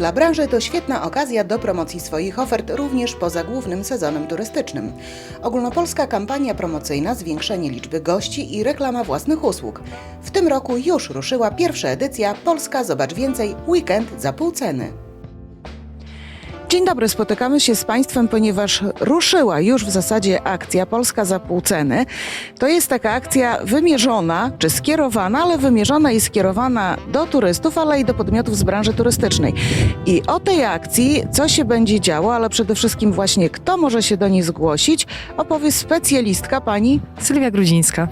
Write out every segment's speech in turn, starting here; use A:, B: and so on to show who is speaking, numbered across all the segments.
A: Dla branży to świetna okazja do promocji swoich ofert również poza głównym sezonem turystycznym. Ogólnopolska kampania promocyjna, zwiększenie liczby gości i reklama własnych usług. W tym roku już ruszyła pierwsza edycja Polska Zobacz Więcej Weekend za pół ceny. Dzień dobry, spotykamy się z Państwem, ponieważ ruszyła już w zasadzie akcja Polska za pół ceny. To jest taka akcja wymierzona, czy skierowana, ale wymierzona i skierowana do turystów, ale i do podmiotów z branży turystycznej. I o tej akcji, co się będzie działo, ale przede wszystkim właśnie kto może się do niej zgłosić, opowie specjalistka pani.
B: Sylwia Grudzińska,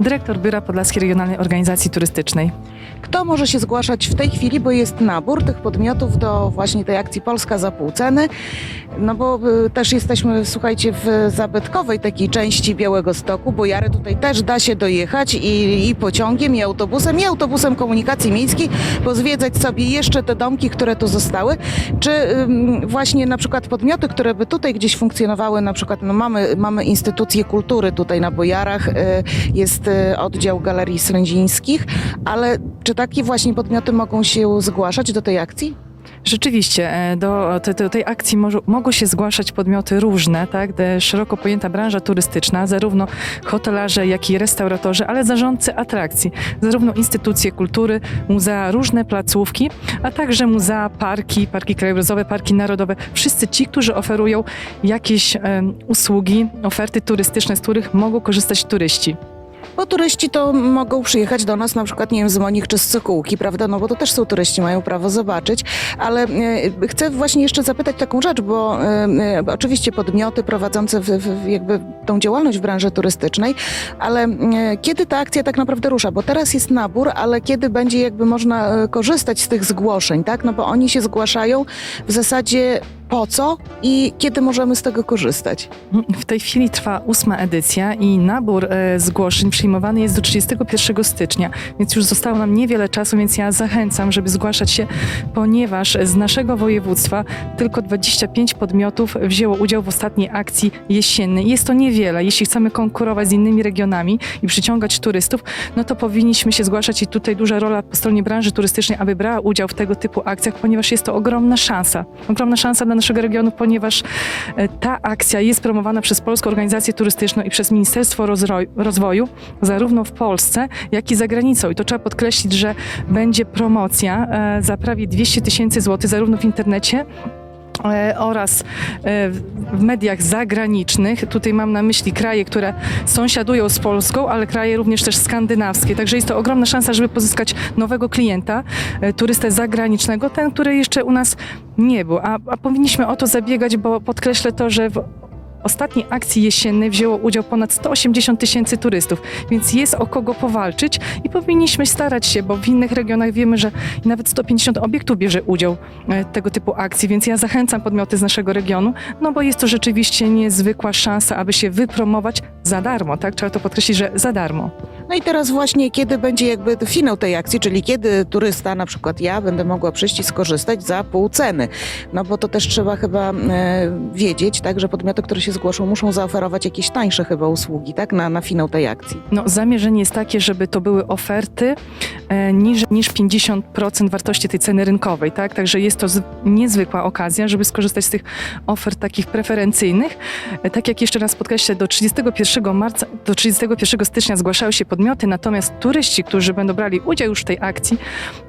B: dyrektor Biura Podlaskiej Regionalnej Organizacji Turystycznej.
A: Kto może się zgłaszać w tej chwili, bo jest nabór tych podmiotów do właśnie tej akcji Polska za pół ceny. No bo y, też jesteśmy, słuchajcie, w zabytkowej takiej części Białego Stoku, bo Jary tutaj też da się dojechać i, i pociągiem, i autobusem, i autobusem komunikacji miejskiej, pozwiedzać sobie jeszcze te domki, które tu zostały. Czy właśnie na przykład podmioty, które by tutaj gdzieś funkcjonowały, na przykład no mamy, mamy instytucje kultury tutaj na Bojarach, y, jest y, oddział Galerii Srędzińskich, ale czy takie właśnie podmioty mogą się zgłaszać do tej akcji?
B: Rzeczywiście, e, do, te- do tej akcji może, mogą się zgłaszać podmioty różne, tak? Szeroko pojęta branża turystyczna, zarówno hotelarze, jak i restauratorzy, ale zarządcy atrakcji, zarówno instytucje kultury, muzea, różne placówki, a także muzea, parki, parki krajobrazowe, parki narodowe. Wszyscy ci, którzy oferują jakieś em, usługi, oferty turystyczne, z których mogą korzystać turyści.
A: Bo turyści to mogą przyjechać do nas na przykład, nie wiem, z Monich czy z Sokółki, prawda? No bo to też są turyści, mają prawo zobaczyć. Ale e, chcę właśnie jeszcze zapytać taką rzecz, bo e, e, oczywiście podmioty prowadzące w, w, jakby tą działalność w branży turystycznej, ale kiedy ta akcja tak naprawdę rusza? Bo teraz jest nabór, ale kiedy będzie jakby można korzystać z tych zgłoszeń, tak? No bo oni się zgłaszają w zasadzie po co i kiedy możemy z tego korzystać?
B: W tej chwili trwa ósma edycja i nabór e, zgłoszeń przyjmowany jest do 31 stycznia, więc już zostało nam niewiele czasu, więc ja zachęcam, żeby zgłaszać się, ponieważ z naszego województwa tylko 25 podmiotów wzięło udział w ostatniej akcji jesiennej. Jest to niewiele. Jeśli chcemy konkurować z innymi regionami i przyciągać turystów, no to powinniśmy się zgłaszać i tutaj duża rola po stronie branży turystycznej, aby brała udział w tego typu akcjach, ponieważ jest to ogromna szansa. Ogromna szansa dla naszego regionu, ponieważ e, ta akcja jest promowana przez Polską Organizację Turystyczną i przez Ministerstwo Rozwoju, zarówno w Polsce, jak i za granicą. I to trzeba podkreślić, że będzie promocja e, za prawie 200 tysięcy złotych, zarówno w internecie, oraz e, w- w mediach zagranicznych. Tutaj mam na myśli kraje, które sąsiadują z Polską, ale kraje również też skandynawskie. Także jest to ogromna szansa, żeby pozyskać nowego klienta, e, turystę zagranicznego, ten, który jeszcze u nas nie był. A, a powinniśmy o to zabiegać, bo podkreślę to, że w ostatniej akcji jesiennej wzięło udział ponad 180 tysięcy turystów, więc jest o kogo powalczyć i powinniśmy starać się, bo w innych regionach wiemy, że nawet 150 obiektów bierze udział e, tego typu akcji, więc ja zachęcam podmioty z naszego regionu, no bo jest to rzeczywiście niezwykła szansa, aby się wypromować za darmo, tak? Trzeba to podkreślić, że za darmo.
A: No i teraz właśnie, kiedy będzie jakby finał tej akcji, czyli kiedy turysta, na przykład ja, będę mogła przyjść i skorzystać za pół ceny. No bo to też trzeba chyba e, wiedzieć, tak, że podmioty, które się zgłoszą, muszą zaoferować jakieś tańsze chyba usługi, tak, na, na finał tej akcji.
B: No, zamierzenie jest takie, żeby to były oferty e, niż, niż 50% wartości tej ceny rynkowej, tak? Także jest to z, niezwykła okazja, żeby skorzystać z tych ofert takich preferencyjnych. E, tak jak jeszcze raz podkreślę, do 31 marca, do 31 stycznia zgłaszają się podmioty, natomiast turyści, którzy będą brali udział już w tej akcji,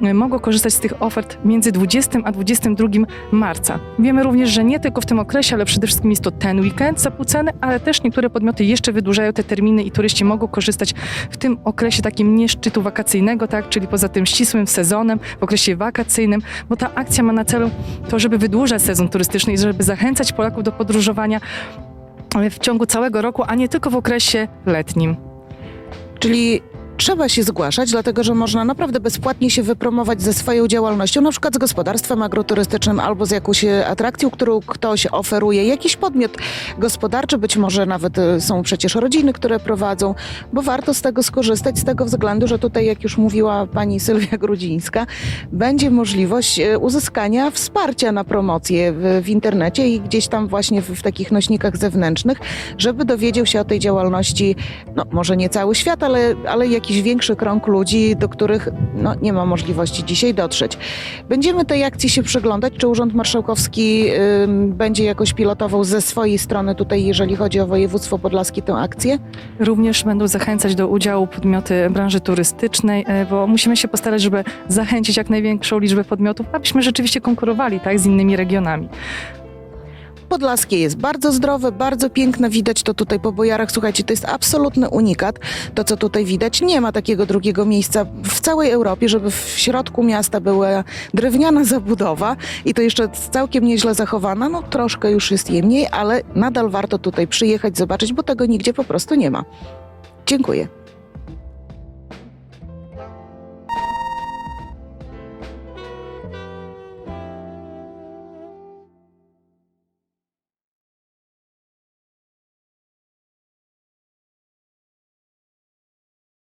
B: e, mogą korzystać z tych ofert między 20 a 22 marca. Wiemy również, że nie tylko w tym okresie, ale przede wszystkim jest to ten weekend za pół ceny, ale też niektóre podmioty jeszcze wydłużają te terminy i turyści mogą korzystać w tym okresie takim nie szczytu wakacyjnego, tak, czyli poza tym ścisłym sezonem, w okresie wakacyjnym, bo ta akcja ma na celu to, żeby wydłużać sezon turystyczny i żeby zachęcać Polaków do podróżowania w ciągu całego roku, a nie tylko w okresie letnim.
A: Czyli trzeba się zgłaszać, dlatego że można naprawdę bezpłatnie się wypromować ze swoją działalnością, na przykład z gospodarstwem agroturystycznym albo z jakąś e, atrakcją, którą ktoś oferuje, jakiś podmiot gospodarczy, być może nawet e, są przecież rodziny, które prowadzą, bo warto z tego skorzystać z tego względu, że tutaj, jak już mówiła pani Sylwia Grudzińska, będzie możliwość e, uzyskania wsparcia na promocję w, w internecie i gdzieś tam właśnie w, w takich nośnikach zewnętrznych, żeby dowiedział się o tej działalności, no może nie cały świat, ale, ale jakiś jakiś większy krąg ludzi, do których no, nie ma możliwości dzisiaj dotrzeć. Będziemy tej akcji się przyglądać, czy Urząd Marszałkowski ym, będzie jakoś pilotował ze swojej strony tutaj, jeżeli chodzi o województwo podlaskie, tę akcję?
B: Również będą zachęcać do udziału podmioty branży turystycznej, e, bo musimy się postarać, żeby zachęcić jak największą liczbę podmiotów, abyśmy rzeczywiście konkurowali tak, z innymi regionami.
A: Podlaskie jest bardzo zdrowe, bardzo piękne, widać to tutaj po Bojarach. Słuchajcie, to jest absolutny unikat, to co tutaj widać. Nie ma takiego drugiego miejsca w całej Europie, żeby w środku miasta była drewniana zabudowa i to jeszcze całkiem nieźle zachowana. No troszkę już jest jej mniej, ale nadal warto tutaj przyjechać, zobaczyć, bo tego nigdzie po prostu nie ma. Dziękuję.